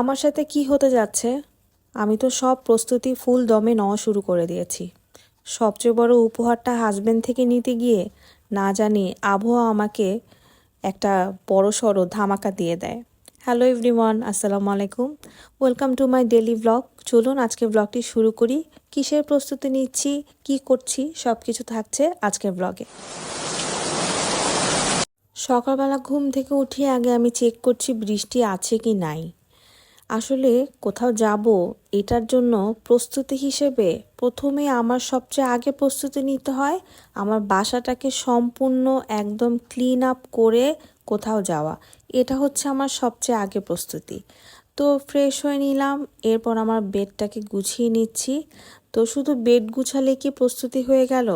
আমার সাথে কি হতে যাচ্ছে? আমি তো সব প্রস্তুতি ফুল দমে নেওয়া শুরু করে দিয়েছি। সবচেয়ে বড় উপহারটা হাজবেন্ড থেকে নিতে গিয়ে না জানি আবহাওয়া আমাকে একটা বড় সড়ো ধামাকা দিয়ে দেয়। হ্যালো এভরিওয়ান আসসালামু আলাইকুম। Welcome to my daily blog চলুন আজকে ব্লগটি শুরু করি। কিসের প্রস্তুতি নিচ্ছি? কি করছি? সব কিছু থাকছে আজকের ব্লগে সকালবেলা ঘুম থেকে উঠে আগে আমি চেক করছি বৃষ্টি আছে কি নাই। আসলে কোথাও যাব, এটার জন্য প্রস্তুতি হিসেবে প্রথমে আমার সবচেয়ে আগে প্রস্তুতি নিতে হয়, আমার বাসাটাকে সম্পূর্ণ একদম ক্লিন আপ করে কোথাও যাওয়া। এটা হচ্ছে আমার সবচেয়ে আগে প্রস্তুতি। তো ফ্রেশ হয়ে নিলাম, এরপর আমার বেডটাকে গুছিয়ে নিচ্ছি। তো শুধু বেড গুছালে কি প্রস্তুতি হয়ে গেল?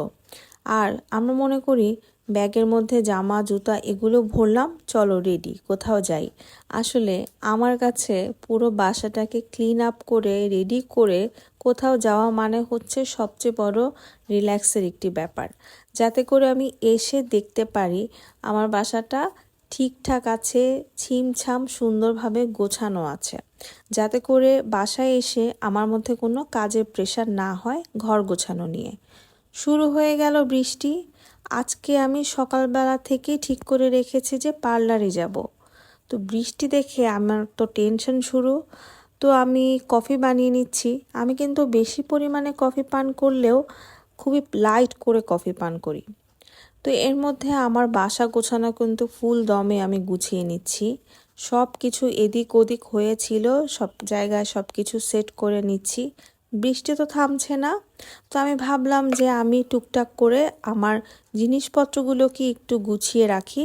আর আমরা মনে করি ব্যাগের মধ্যে জামা, জুতা এগুলো ভরলাম, চলো রেডি কোথাও যাই। আসলে আমার কাছে পুরো বাসাটাকে ক্লিন আপ করে রেডি করে কোথাও যাওয়া মানে হচ্ছে সবচেয়ে বড় রিল্যাক্সের একটি ব্যাপার। যাতে করে আমি এসে দেখতে পারি আমার বাসাটা ঠিকঠাক আছে, ছিমছাম সুন্দরভাবে গোছানো আছে। যাতে করে বাসায় এসে আমার মধ্যে কোনো কাজের প্রেশার না হয় ঘর গোছানো নিয়ে। শুরু হয়ে গেল বৃষ্টি। আজকে আমি সকালবেলা থেকেই ঠিক করে রেখেছি যে পার্লারে যাব। তো বৃষ্টি দেখে আমার তো টেনশন শুরু। তো আমি কফি বানিয়ে নিচ্ছি। আমি কিন্তু বেশি পরিমাণে কফি পান করলেও খুবই লাইট করে কফি পান করি। তো এর মধ্যে আমার বাসা গোছানো কিন্তু ফুল দমে আমি গুছিয়ে নিচ্ছি। সব কিছু এদিক ওদিক হয়েছিল, সব জায়গায় সব কিছু সেট করে নিচ্ছি। বৃষ্টি তো থামছে না। তো আমি ভাবলাম যে আমি টুকটাক করে আমার জিনিসপত্রগুলো কি একটু গুছিয়ে রাখি।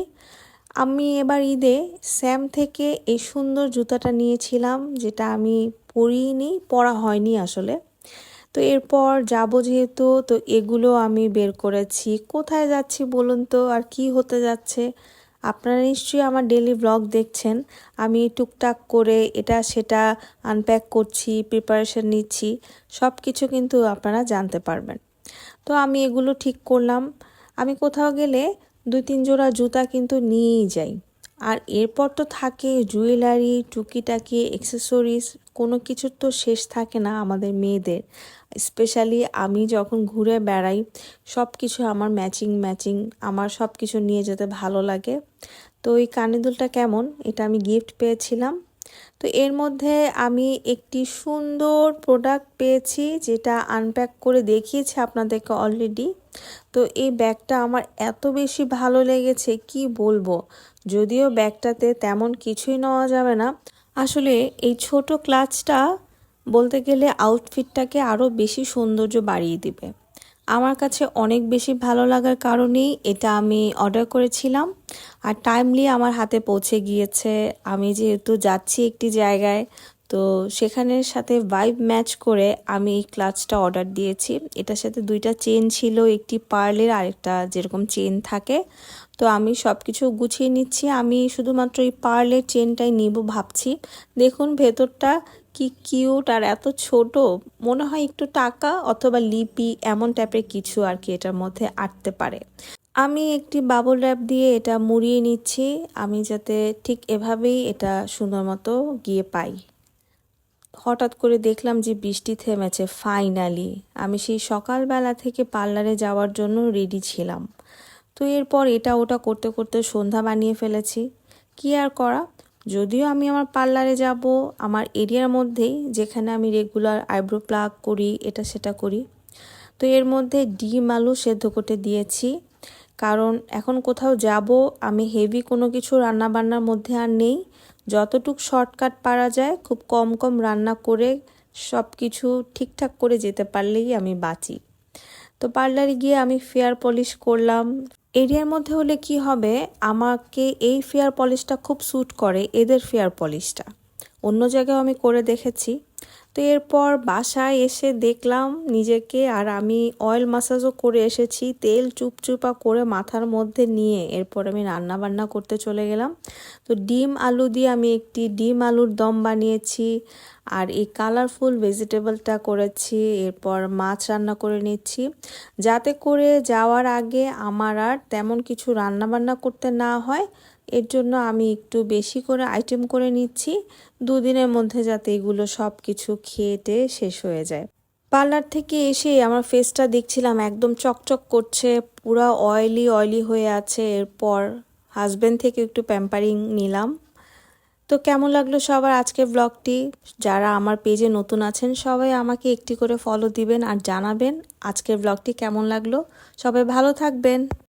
আমি এবার ঈদে স্যাম থেকে এই সুন্দর জুতাটা নিয়েছিলাম, যেটা আমি পরিনি, পরা হয়নি আসলে। তো এরপর যাব যেহেতু, তো এগুলো আমি বের করেছি। কোথায় যাচ্ছি বলুন তো? আর কি হতে যাচ্ছে? আপনারা নিশ্চয়ই আমার ডেলি ব্লগ দেখছেন। আমি টুকটাক করে এটা, সেটা আনপ্যাক করছি প্রিপারেশন নিচ্ছি সব কিছু কিন্তু আপনারা জানতে পারবেন। তো আমি এগুলো ঠিক করলাম। আমি কোথাও গেলে দুই তিন জোড়া জুতা কিন্তু নিয়েই যাই। আর এরপর তো থাকে জুয়েলারি, টুকিটাকি অ্যাক্সেসরিজ কোনো কিছুর তো শেষ থাকে না আমাদের মেয়েদের। স্পেশালি আমি যখন ঘুরে বেড়াই সব কিছু আমার ম্যাচিং ম্যাচিং আমার সব কিছু নিয়ে যেতে ভালো লাগে। তো এই কানে দুলটা কেমন? এটা আমি গিফট পেয়েছিলাম। তো এর মধ্যে আমি একটি সুন্দর প্রোডাক্ট পেয়েছি, যেটা আনপ্যাক করে দেখিয়েছি আপনাদেরকে অলরেডি তো এই ব্যাগটা আমার এত বেশি ভালো লেগেছে, কি বলব? যদিও ব্যাগটাতে তেমন কিছুই নেওয়া যাবে না। আসলে এই ছোট ক্লাচটা বলতে গেলে আউটফিটটাকে আরও বেশি সৌন্দর্য বাড়িয়ে দিবে। আমার কাছে অনেক বেশি ভালো লাগার কারণেই এটা আমি অর্ডার করেছিলাম। আর টাইমলি আমার হাতে পৌঁছে গিয়েছে। আমি যেহেতু যাচ্ছি একটি জায়গায়, তো সেখানের সাথে ভাইব ম্যাচ করে আমি এই ক্লাচটা অর্ডার দিয়েছি। এটার সাথে দুইটা চেন ছিল, একটি পার্লের আরেকটা যেরকম চেন থাকে। তো আমি সব কিছু গুছিয়ে নিচ্ছি। আমি শুধুমাত্র এই পার্লের চেনটাই নিব ভাবছি। দেখুন ভেতরটা কি কিউট আর এত ছোট। মনে হয় একটু টাকা অথবা লিপি এমন টাইপের কিছু আর কি এটার মধ্যে আটতে পারে। আমি একটি বাবল র্যাপ দিয়ে এটা মুড়িয়ে নিচ্ছি। আমি যাতে ঠিক এভাবেই এটা সুন্দর মতো গিয়ে পাই। হঠাৎ করে দেখলাম যে বৃষ্টি থেমেছে ফাইনালি আমি সেই সকালবেলা থেকে পার্লারে যাওয়ার জন্য রেডি ছিলাম। তো এরপর এটা ওটা করতে করতে সন্ধ্যা বানিয়ে ফেলেছি। কি আর করা? যদিও আমি আমার পার্লারে যাব, আমার এরিয়ার মধ্যেই যেখানে আমি রেগুলার আইব্রো প্লাগ করি, এটা সেটা করি। তো এর মধ্যে ডিম আলু সেদ্ধ করতে দিয়েছি। কারণ এখন কোথাও যাব, আমি হেভি কোনো কিছু রান্না বান্নার মধ্যে আর নেই। যতটুক শর্টকাট পারা যায়, খুব কম কম রান্না করে সব কিছু ঠিকঠাক করে যেতে পারলেই আমি বাঁচি। তো পার্লারে গিয়ে আমি ফেয়ার পলিশ করলাম। এরিয়ার মধ্যে হলে কি হবে? আমাকে এই ফেয়ার পলিশটা খুব স্যুট করে, এদের ফেয়ার পলিশটা। অন্য জায়গায় আমি করে দেখেছি। তো এরপর বাসায় এসে দেখলাম নিজেকে আর আমি অয়েল মাসাজও করে এসেছি, তেল চুপচুপা করে মাথার মধ্যে নিয়ে এরপর আমি রান্না বান্না করতে চলে গেলাম। তো ডিম আলু দিয়ে আমি একটি ডিম আলুর দম বানিয়েছি আর এই কালারফুল ভেজিটেবলটা করেছি, এরপর মাছ রান্না করে নিচ্ছি। যাতে করে যাওয়ার আগে আমার আর তেমন কিছু রান্না বান্না করতে না হয় এর জন্য আমি একটু বেশি করে আইটেম করে নিচ্ছি। দুদিনের মধ্যে যাতে এগুলো সব কিছু খেয়ে শেষ হয়ে যায়। পার্লার থেকে এসে আমার ফেসটা দেখছিলাম, একদম চকচক করছে, পুরো অয়েলি অয়েলি হয়ে আছে। এরপর হাজব্যান্ড থেকে একটু প্যাম্পারিং নিলাম। তো কেমন লাগল সবার আজকের ব্লগটি যারা আমার পেজে নতুন আছেন, সবাই আমাকে একটি করে ফলো দিবেন আর জানাবেন আজকের ব্লগটি কেমন লাগল। সবাই ভালো থাকবেন।